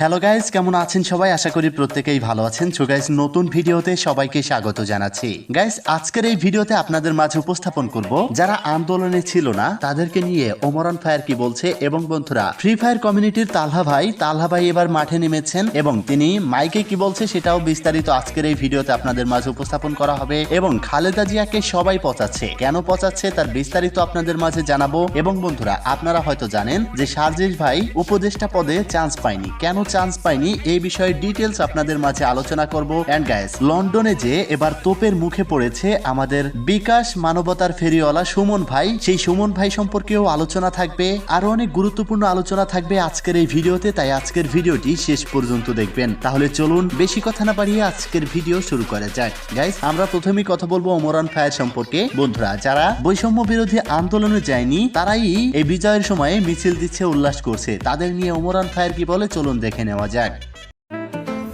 Hello guys কেমন আছেন সবাই? আশা করি প্রত্যেকেই ভালো আছেন। সো গাইস নতুন ভিডিওতে সবাইকে স্বাগত জানাচ্ছি। গাইস আজকের এই ভিডিওতে আপনাদের মাঝে উপস্থাপন করব যারা আন্দোলনে ছিল না, তাদেরকে নিয়ে ওমরান ফায়ার কি বলছে এবং বন্ধুরা ফ্রি ফায়ার কমিউনিটির তালহা ভাই তালহা ভাই এবার মাঠে নেমেছেন এবং তিনি মাইকে কি বলছে সেটাও বিস্তারিত আজকের এই ভিডিওতে আপনাদের মাঝে উপস্থাপন করা হবে এবং খালেদা জিয়াকে সবাই পচাচ্ছে। কেন পচাচ্ছে তার বিস্তারিত আপনাদের মাঝে জানাব। এবং বন্ধুরা, আপনারা হয়তো জানেন যে সার্জিস ভাই উপদেষ্টা পদে চান্স পায়নি। কেন চান্স পায়নি এই বিষয়ে ডিটেলস আপনাদের মাঝে আলোচনা করব। এন্ড গাইস লন্ডনে যে এবার তোপের মুখে পড়েছে আমাদের বিকাশ মানবতার ফেরিওয়ালা সুমন ভাই, সেই সুমন ভাই সম্পর্কেও আলোচনা থাকবে। আরও অনেক গুরুত্বপূর্ণ আলোচনা থাকবে আজকের এই ভিডিওতে, তাই আজকের ভিডিওটি শেষ পর্যন্ত দেখবেন। তাহলে চলুন বেশি কথা না বাড়িয়ে আজকের ভিডিও শুরু করা যাক। গাইস আমরা প্রথমেই কথা বলব ওমরান ফায়ার সম্পর্কে। বন্ধুরা, যারা বৈষম্য বিরোধী আন্দোলনে যায়নি, তারাই এই বিজয়ের সময়ে মিছিল দিচ্ছে, উল্লাস করছে। তাদের নিয়ে ওমরান ফায়ার কি বলে, চলুন দেখে। নেওয়া যাক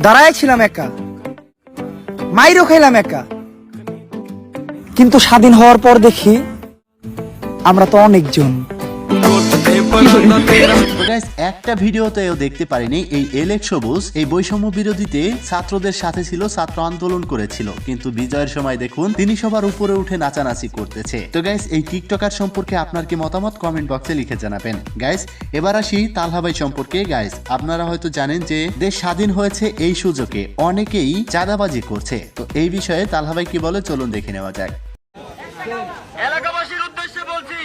দাঁড়ায় ছিলাম একা। মাইরও খাইলাম একা। কিন্তু স্বাধীন হওয়ার পর দেখি আমরা তো অনেকজন। একটা ভিডিওতেও দেখতে পারিনি, এই এলেক সবুজ, এই বৈষম্য বিরোধীতে ছাত্রদের সাথে ছিল, ছাত্র আন্দোলন করেছিল। কিন্তু বিজয়ের সময় দেখুন, তিনি সবার উপরে উঠে নাচানাচি করতেছে। তো গাইস এই টিকটকার সম্পর্কে আপনার কি মতামত কমেন্ট বক্সে লিখে জানাবেন। গাইস এবার আসি তালহাবাই সম্পর্কে। গাইস আপনারা হয়তো জানেন যে দেশ স্বাধীন হয়েছে এই সুযোগে অনেকেই চাঁদাবাজি করছে। তো এই বিষয়ে তালহাবাই কি বলে, চলুন দেখে নেওয়া যাক এলাকাবাসীর উদ্দেশ্যে বলছি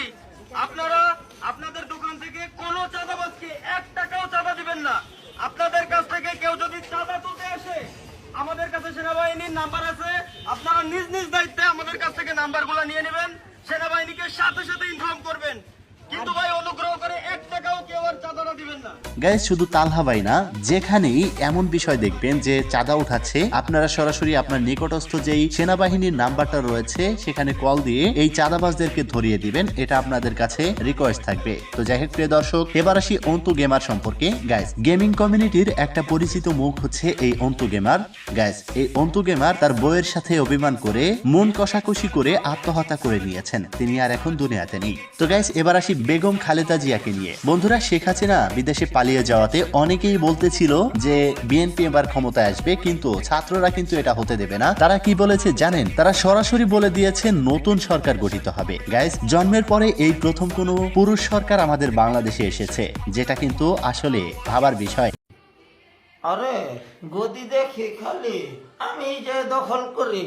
আপনারা আপনাদের দোকান থেকে কোনো চাঁদাবাজকে এক টাকাও চাঁদা দিবেন না আপনাদের কাছ থেকে কেউ যদি চাঁদা তুলতে আসে আমাদের কাছে সেনাবাহিনীর নাম্বার আছে আপনারা নিজ নিজ দায়িত্বে আমাদের কাছ থেকে নাম্বারগুলো নিয়ে নেবেন সেনাবাহিনীকে সাথে ইনফর্ম করবেন। কিন্তু ভাই অনুগ্রহ করে এক টাকাও গাইজ শুধু তালহাবাই না, যেখানেই এমন বিষয় দেখবেন যে চাঁদা উঠাচ্ছে, আপনারা সরাসরি আপনার নিকটস্থ যেই সেনাবাহিনীর নাম্বারটা রয়েছে, সেখানে কল দিয়ে এই চাঁদাবাজদেরকে ধরিয়ে দিবেন, এটা আপনাদের কাছে রিকোয়েস্ট থাকবে। তো যাই হোক, প্রিয় দর্শক, এবার আসি অন্তু গেমার সম্পর্কে। গাইজ গেমিং কমিউনিটির একটা পরিচিত মুখ হচ্ছে এই অন্তু গেমার গাইজ এই অন্তু গেমার তার বইয়ের সাথে অভিমান করে, মন কষাকষি করে আত্মহত্যা করে নিয়েছেন। তিনি আর এখন দুনিয়াতে নেই। তো গাইজ এবার আসি বেগম খালেদা জিয়াকে নিয়ে। বন্ধুরা, শেখ হাসিনা বিদেশে পালিয়ে যাওয়াতে অনেকেই বলতেছিল যে বিএনপি এবার ক্ষমতায় আসবে, কিন্তু ছাত্ররা কিন্তু এটা হতে দেবে না। তারা কি বলেছে জানেন? তারা সরাসরি বলে দিয়েছে নতুন সরকার গঠিত হবে। গাইজ জন্মের পরে এই প্রথম কোনো পুরুষ সরকার আমাদের বাংলাদেশে এসেছে, যেটা কিন্তু আসলে ভাবার বিষয়। আরে, গদি দেখি খালি আমি যে দখল করি।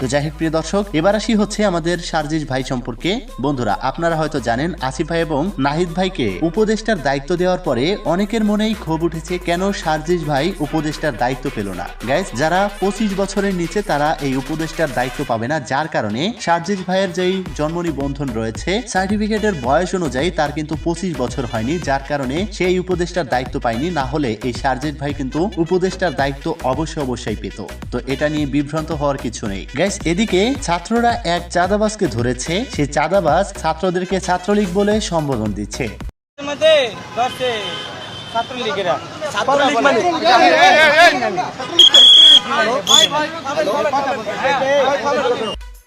তো যাই হোক, প্রিয় দর্শক, এবার আসি হচ্ছে আমাদের সার্জিস ভাই সম্পর্কে। বন্ধুরা, আপনারা হয়তো জানেন, আসিফ ভাই এবং নাহিদ ভাইকে উপদেষ্টার দায়িত্ব দেওয়ার পরে অনেকের মনেই ক্ষোভ উঠেছে, কেন সার্জিস ভাই উপদেষ্টার দায়িত্ব পেল না। গাইজ যারা পঁচিশ বছরের নিচে, তারা এই উপদেষ্টার দায়িত্ব পাবে না, যার কারণে সার্জিস ভাইয়ের যেই জন্ম নিবন্ধন রয়েছে, সার্টিফিকেটের বয়স অনুযায়ী তার কিন্তু পঁচিশ বছর হয়নি, যার কারণে সেই উপদেষ্টার দায়িত্ব পায়নি, না হলে এই সার্জিস ভাই কিন্তু উপদেষ্টার দায়িত্ব অবশ্যই অবশ্যই পেত। তো এটা নিয়ে বিভ্রান্ত হওয়ার কিছু নেই। গাইস এদিকে ছাত্ররা এক চাঁদাবাজকে ধরেছে সেই চাঁদাবাজ ছাত্রদেরকে ছাত্রলীগ বলে সম্বোধন দিচ্ছে ছাত্রলীগেরা ছাত্রলীগ মানে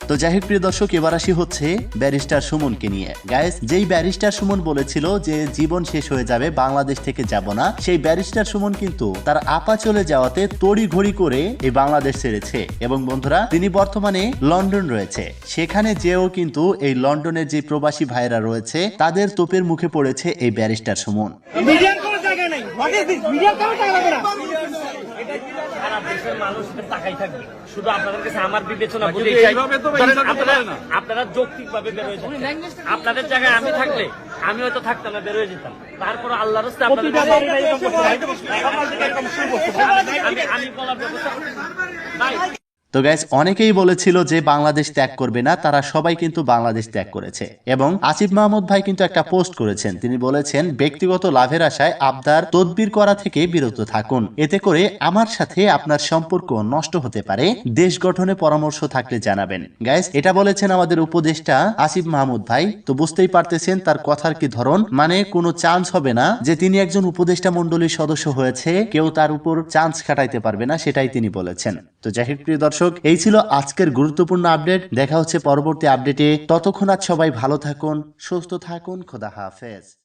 তো যাই হোক, প্রিয় দর্শক, এবার আসি হচ্ছে ব্যারিস্টার সুমনকে নিয়ে। গাইস যেই ব্যারিস্টার সুমন বলেছিল যে জীবন শেষ হয়ে যাবে, বাংলাদেশ থেকে যাব না, সেই ব্যারিস্টার সুমন কিন্তু তার আপা চলে যাওয়াতে তড়ি ঘড়ি করে এই বাংলাদেশ ছেড়েছে। এবং বন্ধুরা, তিনি বর্তমানে লন্ডন রয়েছে। সেখানে যেও কিন্তু এই লন্ডনের যে প্রবাসী ভাইরা রয়েছে, তাদের তোপের মুখে পড়েছে এই ব্যারিস্টার সুমন। মিডিয়ার কোনো জায়গা নেই। হোয়াট ইজ দিস মিডিয়ার কোনো জায়গা দেশের মানুষ তাকাই থাকবে। শুধু আপনাদের কাছে আমার বিবেচনা বুঝে আপনারা আপনারা যৌক্তিক ভাবে বেরোয় যাচ্ছেন। আপনাদের জায়গায় আমি থাকলে আমি হয়তো থাকতাম না বেরোয় যেতাম। তারপর আল্লাহর আমি আমি বলার ব্যবস্থা নাই তো গাইস অনেকেই বলেছিল যে বাংলাদেশ ত্যাগ করবে না, তারা সবাই কিন্তু বাংলাদেশ ত্যাগ করেছে। এবং আসিফ মাহমুদ ভাই কিন্তু একটা পোস্ট করেছেন। তিনি বলেছেন, ব্যক্তিগত লাভের আশায় আবদার তদবির করা থেকে বিরত থাকুন। এতে করে আমার সাথে আপনার সম্পর্ক নষ্ট হতে পারে। দেশ গঠনে পরামর্শ থাকলে জানাবেন। গাইস এটা বলেছেন আমাদের উপদেষ্টা আসিফ মাহমুদ ভাই। তো বুঝতেই পারতেছেন তার কথার কি ধরন। মানে কোনো চান্স হবে না যে তিনি একজন উপদেষ্টা মন্ডলীর সদস্য হয়েছে। কেউ তার উপর চান্স খাটাইতে পারবে না, সেটাই তিনি বলেছেন। তো হোক প্রিয় দর্শক দর্শক, এই ছিল আজকের গুরুত্বপূর্ণ আপডেট। দেখা হচ্ছে পরবর্তী আপডেটে। ততক্ষণ আজ সবাই ভালো থাকুন, সুস্থ থাকুন, খোদা হাফেজ।